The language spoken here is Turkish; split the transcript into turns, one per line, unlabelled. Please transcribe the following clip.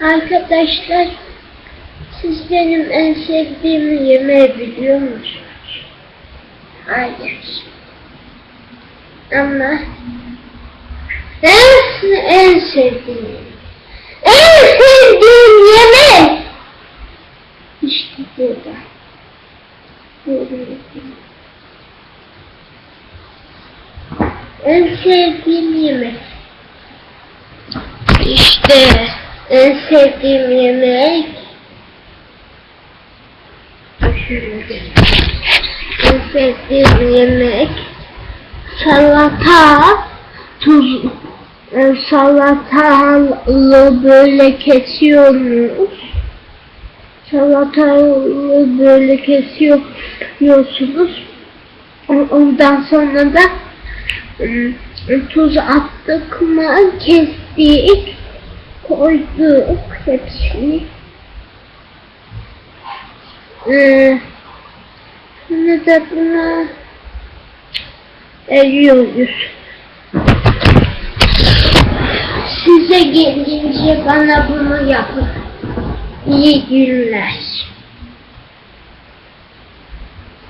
Arkadaşlar siz benim en sevdiğim yemeği biliyor musunuz? Hayır. Ama en, en sevdiğim en sevdiğim yemek işte burada. Burada. En sevdiğim yemek. İşte en sevdiğim yemek. En sevdiğim yemek salata tuz e, salatalı böyle kesiyorsunuz. Salatalı böyle kesiyorsunuz. Ondan sonra da ım, tuz attık mı kestik koyduk hepsini. Ee, sonra da buna eriyoruz. Size gelince bana bunu yapın. İyi günler.